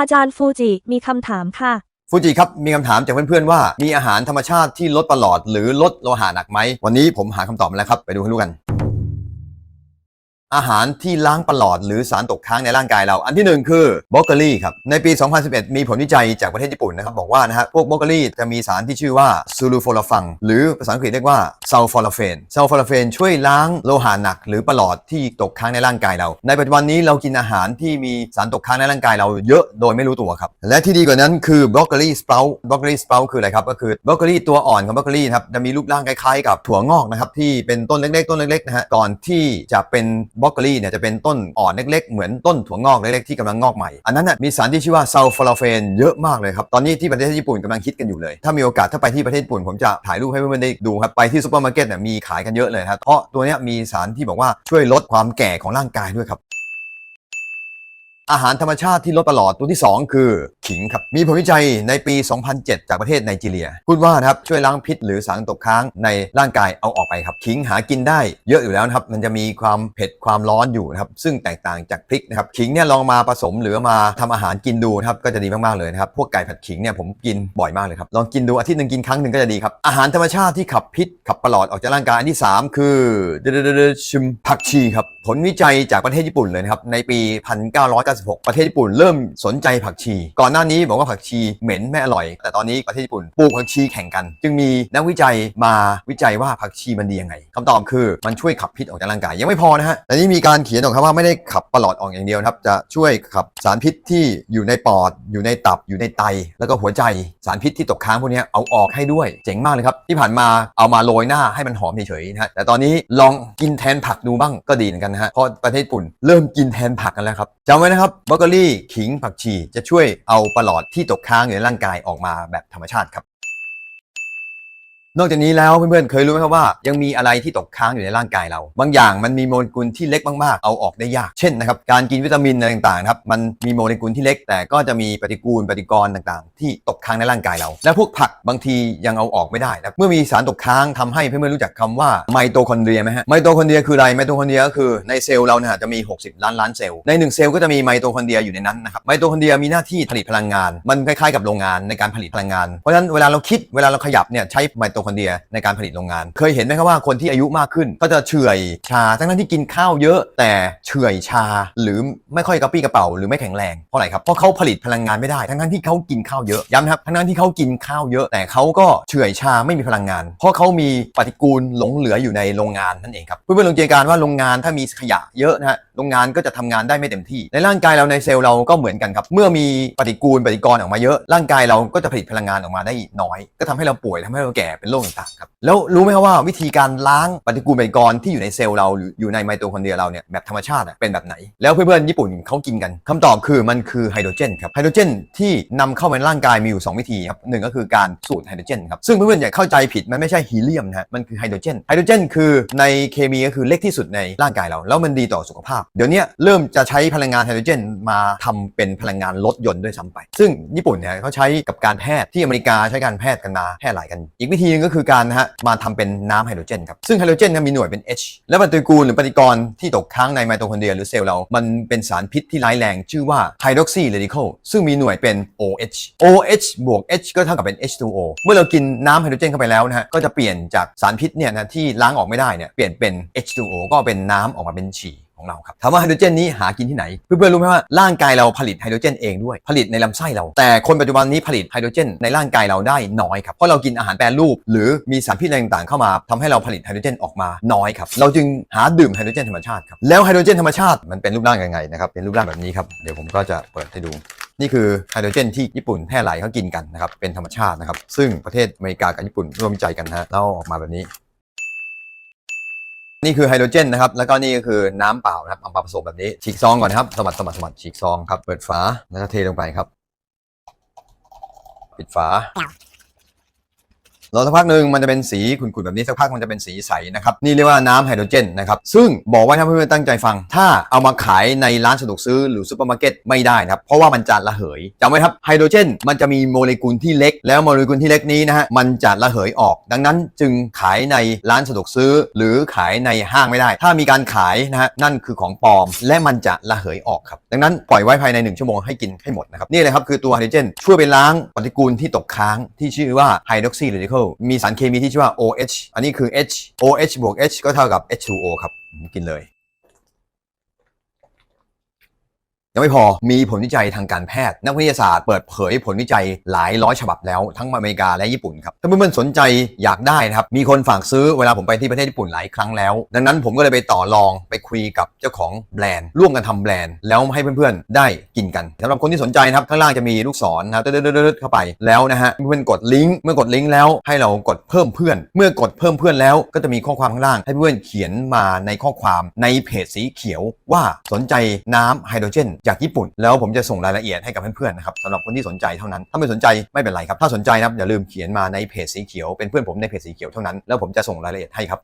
อาจารย์ฟูจิมีคำถามค่ะ ฟูจิครับ มีคำถามจากเพื่อนๆว่า มีอาหารธรรมชาติที่ลดประหลอดหรือลดโลหะหนักไหม วันนี้ผมหาคำตอบมาแล้วครับ ไปดูให้รู้กัน อาหารที่ล้างประหลอดหรือสารตกค้างในร่างกายเรา อันที่หนึ่งคือบรอกโคลีครับ ในปี 2011 มีผลวิจัยจากประเทศญี่ปุ่นนะครับ บอกว่านะฮะพวกบรอกโคลีจะมีสารที่ชื่อว่าซูลูโฟลาฟัง หรือภาษาอังกฤษเรียกว่าซัลฟอลเฟนซัลฟอลเฟนช่วยล้างโลหะหนัก หรือประหลอดที่ตกค้างในร่างกายเรา ในปัจจุบันนี้เรากินอาหารที่มีสารตกค้างในร่างกายเราเยอะโดยไม่รู้ตัวครับและที่ดีกว่านั้นคือบรอกโคลีสเปราบรอกโคลีสเปราคืออะไรครับก็คือบรอกโคลีตัวอ่อนของบรอกโคลีนะครับจะมีรูปร่างคล้ายๆ กับถั่วงอกนะครับที่เป็นต้นเล็กๆต้นเล็กๆนะฮะก่อนที่จะเป็นบรอกโคลีเนี่ยจะเป็นต้นอ่อนเล็กๆ เหมือนต้นถั่วงอกเล็กๆที่กำลังงอกใหม่ อันนั้นน่ะมีสารที่ชื่อว่าซัลฟอลาเฟนเยอะมากเลยครับ ตอนนี้ที่ประเทศญี่ปุ่นกำลังคิดกันอยู่เลย ถ้ามีโอกาสถ้าไปที่ประเทศญี่ปุ่นผมจะถ่ายรูปให้เพื่อนๆได้ดูครับ ไปที่ซูเปอร์มาร์เก็ตเนี่ยมีขายกันเยอะเลยครับเพราะตัวเนี้ยมีสารที่บอกว่าช่วยลดความแก่ของร่างกายด้วยครับอาหารธรรมชาติที่ลดประหลอดตัวที่ 2 คือ ขิงครับ มีผลวิจัยในปี 2007 จากประเทศไนจีเรีย พูดว่านะครับช่วยล้างพิษหรือสารตกค้างในร่างกายเอาออกไปครับ ขิงหากินได้เยอะอยู่แล้วนะครับ มันจะมีความเผ็ดความร้อนอยู่นะครับ ซึ่งแตกต่างจากพริกนะครับ ขิงเนี่ยลองมาผสมหรือมาทำอาหารกินดูนะครับ ก็จะดีมาก ๆ เลยนะครับ พวกไก่ผัดขิงเนี่ยผมกินบ่อยมากเลยครับ ลองกินดูอาทิตย์หนึ่งกินครั้งหนึ่งก็จะดีครับ อาหารธรรมชาติที่ขับพิษขับประหลอดออกจากร่างกายอันที่ 3 คือเดเดชิมผักชีครับ ผลวิจัยจากประเทศญี่ปุ่นเลยนะครับ ในปี 1996 ประเทศญี่ปุ่นเริ่มสนใจผักชี ก่อนหน้านี้บอกว่าผักชีเหม็นไม่อร่อย แต่ตอนนี้ประเทศญี่ปุ่นปลูกผักชีแข่งกัน จึงมีนักวิจัยมาวิจัยว่าผักชีมันดียังไงคำตอบคือมันช่วยขับพิษออกจากร่างกายยังไม่พอนะฮะแต่นี่มีการเขียนออกครับว่าไม่ได้ขับปลอดออกอย่างเดียวนะครับจะช่วยขับสารพิษที่อยู่ในปอด อยู่ในตับอยู่ในไต แล้วก็หัวใจสารพิษที่ตกค้างพวกนี้เอาออกให้ด้วยเจ๋งมากเลยครับที่ผ่านมาเอามาโรยหน้าให้มันหอมเฉยๆนะฮะแต่ตอนนี้ลองกินแทนผักดูบ้างก็ดีเหมือนกันนะฮะเพราะประเทศญี่ปุ่นเริ่มกินแทนผักกันแล้วครับจำไว้นะครับบรอกโคลีขิงผักชีจะช่วยเอาประหลอดที่ตกค้างอยู่ในร่างกายออกมาแบบธรรมชาติครับ นอกจากนี้แล้วเพื่อนๆเคยรู้ไหมครับว่ายังมีอะไรที่ตกค้างอยู่ในร่างกายเรา บางอย่างมันมีโมเลกุลที่เล็กมากๆ เอาออกได้ยาก เช่นนะครับการกินวิตามินอะไรต่างๆครับมันมีโมเลกุลที่เล็ก แต่ก็จะมีปฏิกูลปฏิกรณ์ต่างๆ ที่ตกค้างในร่างกายเรา และพวกผักบางทียังเอาออกไม่ได้นะครับเมื่อมีสารตกค้างทำให้เพื่อนๆรู้จักคำว่าไมโตคอนเดรียไหมฮะไมโตคอนเดรียคืออะไรไมโตคอนเดรียก็คือในเซลล์เราเนี่ยจะมี 60 ล้านล้านเซลล์ในหนึ่งเซลล์ก็จะมีไมโตคอนเดรียอยู่ในนั้นนะครับไมโตคอนเดรียมีหน้าที่ผลิตพลังงาน มันคล้ายๆกับโรงงานในการผลิตพลังงานเพราะฉะนั้นเวลาเราคิดเวลาเราขยับเนี่ยใช้ไมโตคอนเดรียในการผลิตโรงงาน เคยเห็นไหมครับว่าคนที่อายุมากขึ้น ก็จะเฉื่อยชาทั้งๆที่กินข้าวเยอะแต่เฉื่อยชาหรือไม่ค่อยกระปี้กระเป๋าหรือไม่แข็งแรงเพราะอะไรครับเพราะเขาผลิตพลังงานไม่ได้ ทั้งๆที่เขากินข้าวเยอะย้ำนะครับทั้งๆที่เขากินข้าวเยอะแต่เขาก็เฉื่อยชาไม่มีพลังงาน เพราะเขามีปฏิกูลหลงเหลืออยู่ในโรงงานนั่นเองครับเพื่อนๆลองจินตนาการว่าโรงงานถ้ามีขยะเยอะนะฮะโรงงานก็จะทำงานได้ไม่เต็มที่ ในร่างกายเราในเซลล์เราก็เหมือนกันครับเมื่อมีปฏิกูลปฏิกรณ์ออกมาเยอะ ร่างกายเราก็จะผลิตพลังงานออกมาได้น้อย ก็ทำให้เราป่วยทำให้เราแก่เป็นโรคต่างๆครับแล้วรู้ไหมครับว่าวิธีการล้างปฏิกูลปฏิกรณ์ที่อยู่ในเซลล์เราหรืออยู่ในไมโตคอนเดรียเราเนี่ยแบบธรรมชาติเป็นแบบไหน แล้วเพื่อนๆญี่ปุ่นเขากินกันคำตอบคือมันคือไฮโดรเจนครับไฮโดรเจนที่นำเข้ามาในร่างกายมีอยู่ 2 วิธีครับหนึ่งก็คือการสูดไฮโดรเจนครับซึ่งเพื่อนๆอย่าเข้าใจผิดมันไม่ใช่ฮีเลียมนะฮะมันคือไฮโดรเจนไฮโดรเจนคือในเคมีก็คือเล็กที่สุดในร่างกายเรา แล้วมันดีต่อสุขภาพ เดี๋ยวนี้เริ่มจะใช้พลังงานไฮโดรเจนมาทำเป็นพลังงานรถยนต์ด้วยซ้ำไป ซึ่งญี่ปุ่นเนี่ยเขาใช้กับการแพทย์ที่อเมริกาใช้การแพทย์กันมาแพร่หลายกัน อีกวิธีนึงก็คือการนะฮะมาทำเป็นน้ำไฮโดรเจนครับซึ่งไฮโดรเจนเนี่ยมีหน่วยเป็น H และปฏิกูลหรือปฏิกรณ์ที่ตกค้างในไมโตคอนเดรียหรือเซลล์เรา มันเป็นสารพิษที่ร้ายแรงชื่อว่าไฮดรอกซีเรดิคอลซึ่งมีหน่วยเป็น OH OH บวก H ก็เท่ากับเป็น H2O เมื่อเรากินน้ำไฮโดรเจนเข้าไปแล้วนะฮะก็จะเปลี่ยนจากสารพิษเนี่ยนะที่ล้างออกไม่ได้เนี่ยเปลี่ยนเป็น H2O ก็เป็นน้ำออกมาเป็นฉี่ ของเราครับถามว่าไฮโดรเจนนี้หากินที่ไหน เพื่อนๆรู้ไหมว่าร่างกายเราผลิตไฮโดรเจนเองด้วยผลิตในลำไส้เรา แต่คนปัจจุบันนี้ผลิตไฮโดรเจนในร่างกายเราได้น้อยครับเพราะเรากินอาหารแปรรูป หรือมีสารพิษอะไรต่างๆเข้ามาทำให้เราผลิตไฮโดรเจนออกมาน้อยครับเราจึงหาดื่มไฮโดรเจนธรรมชาติครับแล้วไฮโดรเจนธรรมชาติมันเป็นรูปร่างยังไงนะครับเป็นรูปร่างแบบนี้ครับเดี๋ยวผมก็จะเปิดให้ดูนี่คือไฮโดรเจนที่ญี่ปุ่นแพร่หลายเขากินกันนะครับเป็นธรรมชาตินะครับซึ่งประเทศอเมริกากับญี่ปุ่นร่วมวิจัยกันฮะแล้วเอาออกมาแบบนี้ นี่คือไฮโดรเจนนะครับ แล้วก็นี่ก็คือน้ำเปล่านะครับเอามาผสมแบบนี้ ฉีกซองก่อนนะครับ สมัดสมัดสมัดฉีกซองครับ เปิดฝา แล้วก็เทลงไปครับ ปิดฝา รอสักพักหนึ่งมันจะเป็นสีขุ่นๆแบบนี้สักพักมันจะเป็นสีใสนะครับนี่เรียกว่าน้ำไฮโดรเจนนะครับซึ่งบอกไว้ถ้าเพื่อนๆตั้งใจฟัง ถ้าเอามาขายในร้านสะดวกซื้อหรือซูเปอร์มาร์เก็ตไม่ได้นะครับเพราะว่ามันจะระเหยจำไว้ครับไฮโดรเจนมันจะมีโมเลกุลที่เล็ก แล้วโมเลกุลที่เล็กนี้นะฮะมันจะระเหยออก ดังนั้นจึงขายในร้านสะดวกซื้อ หรือขายในห้างไม่ได้ ถ้ามีการขายนะฮะนั่นคือของปลอม และมันจะระเหยออกครับดังนั้นปล่อยไว้ภายใน 1 ชั่วโมงให้กินให้หมดนะครับนี่เลยครับคือตัวไฮโดรเจนช่วยไปล้างปฏิกูลที่ตกค้างที่ชื่อว่าไฮดรอกซีเรดิคอลมีสารเคมีที่ชื่อว่า OH อันนี้คือ H OH บวก H ก็เท่ากับ H2O ครับกินเลย ยังไม่พอมีผลวิจัยทางการแพทย์ นักวิทยาศาสตร์เปิดเผยผลวิจัยหลายร้อยฉบับแล้วทั้งอเมริกาและญี่ปุ่นครับถ้าเพื่อนๆสนใจอยากได้นะครับมีคนฝากซื้อเวลาผมไปที่ประเทศญี่ปุ่นหลายครั้งแล้ว ดังนั้นผมก็เลยไปต่อรองไปคุยกับเจ้าของแบรนด์ร่วมกันทำแบรนด์แล้วให้เพื่อนๆได้กินกันสำหรับคนที่สนใจนะครับข้างล่างจะมีลูกศรนะครับเดินๆเข้าไปแล้วนะฮะเพื่อนๆกดลิงก์เมื่อกดลิงก์แล้วให้เรากดเพิ่มเพื่อน เมื่อกดเพิ่มเพื่อนแล้วก็จะมีข้อความข้างล่าง ให้เพื่อนเขียนมาในข้อความในเพจสีเขียวว่าสนใจน้ำไฮโดรเจนจากญี่ปุ่น แล้วผมจะส่งรายละเอียดให้กับเพื่อนๆนะครับสำหรับคนที่สนใจเท่านั้น ถ้าไม่สนใจไม่เป็นไรครับ ถ้าสนใจนะครับอย่าลืมเขียนมาในเพจสีเขียวเป็นเพื่อนผมในเพจสีเขียวเท่านั้น แล้วผมจะส่งรายละเอียดให้ครับ